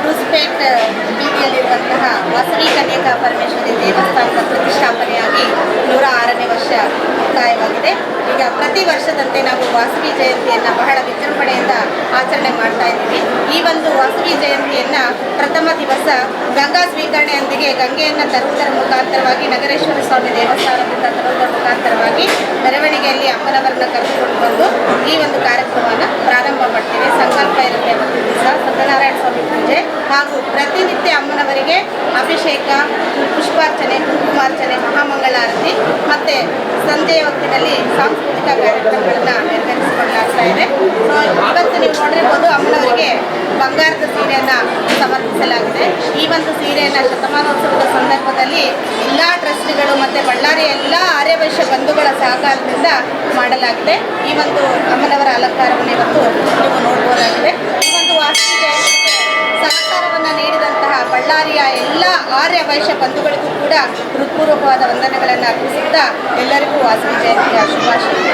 ಕ್ರೂಸ್ಪೇಟ್ ಬೀದಿಯಲ್ಲಿರುವಂತಹ ವಾಸವಿ ಕನ್ಯಕಾ ಪರಮೇಶ್ವರಿ ದೇವಸ್ಥಾನದ ಪ್ರತಿಷ್ಠಾಪನೆಯಾಗಿ ನೂರ ಆರನೇ ವರ್ಷ ಮುಕ್ತಾಯವಾಗಿದೆ. ಈಗ ಪ್ರತಿ ವರ್ಷದಂತೆ ನಾವು ವಾಸವಿ ಜಯಂತಿಯನ್ನು ಬಹಳ ವಿಜೃಂಭಣೆಯಿಂದ ಆಚರಣೆ ಮಾಡ್ತಾ ಇದ್ದೀವಿ. ಈ ಒಂದು ವಾಸವಿ ಜಯಂತಿಯನ್ನು ಪ್ರಥಮ ದಿವಸ ಗಂಗಾ ಸ್ವೀಕರಣೆಯೊಂದಿಗೆ ಗಂಗೆಯನ್ನು ತರುವುದರ ಮುಖಾಂತರವಾಗಿ ನಗರೇಶ್ವರ ಸ್ವಾಮಿ ದೇವಸ್ಥಾನದಿಂದ ತರುವುದರ ಮುಖಾಂತರವಾಗಿ ಮೆರವಣಿಗೆಯಲ್ಲಿ ಅಮ್ಮನವರನ್ನು ಕರೆದುಕೊಂಡು ಬಂದು ಈ ಒಂದು ಹಾಗೂ ಪ್ರತಿನಿತ್ಯ ಅಮ್ಮನವರಿಗೆ ಅಭಿಷೇಕ, ಪುಷ್ಪಾರ್ಚನೆ, ಕುಂಕುಮಾರ್ಚನೆ, ಮಹಾಮಂಗಳಾರತಿ ಮತ್ತು ಸಂಜೆಯ ಹೊತ್ತಿನಲ್ಲಿ ಸಾಂಸ್ಕೃತಿಕ ಕಾರ್ಯಕ್ರಮಗಳನ್ನು ನೆರವೇರಿಸಿಕೊಳ್ಳಲಾಗ್ತಾ ಇದೆ. ಸೊ ಇವತ್ತು ನೀವು ನೋಡಿರ್ಬೋದು ಅಮ್ಮನವರಿಗೆ ಬಂಗಾರದ ಸೀರೆಯನ್ನು ಸಮರ್ಪಿಸಲಾಗಿದೆ. ಈ ಒಂದು ಸೀರೆಯನ್ನು ಶತಮಾನೋತ್ಸವದ ಸಂದರ್ಭದಲ್ಲಿ ಎಲ್ಲ ಟ್ರಸ್ಟ್ಗಳು ಮತ್ತು ಬಳ್ಳಾರಿಯ ಎಲ್ಲ ಆರ್ಯವೈಶ್ಯ ಬಂಧುಗಳ ಸಹಕಾರದಿಂದ ಮಾಡಲಾಗಿದೆ. ಈ ಒಂದು ಅಮ್ಮನವರ ಅಲಂಕಾರವನ್ನು ಇವತ್ತು ನೀವು ನೋಡ್ಬೋದಾಗಿದೆ. ಈ ಒಂದು ವಾರ್ಷಿಕ ಸಹಕಾರವನ್ನು ನೀಡಿದಂತಹ ಬಳ್ಳಾರಿಯ ಎಲ್ಲ ಆರ್ಯ ವೈಶ್ಯ ಬಂಧುಗಳಿಗೂ ಕೂಡ ಹೃತ್ಪೂರ್ವಕವಾದ ವಂದನೆಗಳನ್ನು ಅರ್ಪಿಸುತ್ತಾ ಎಲ್ಲರಿಗೂ ವಾಸವಿ ಜಯಂತಿಯ ಶುಭಾಶಯ.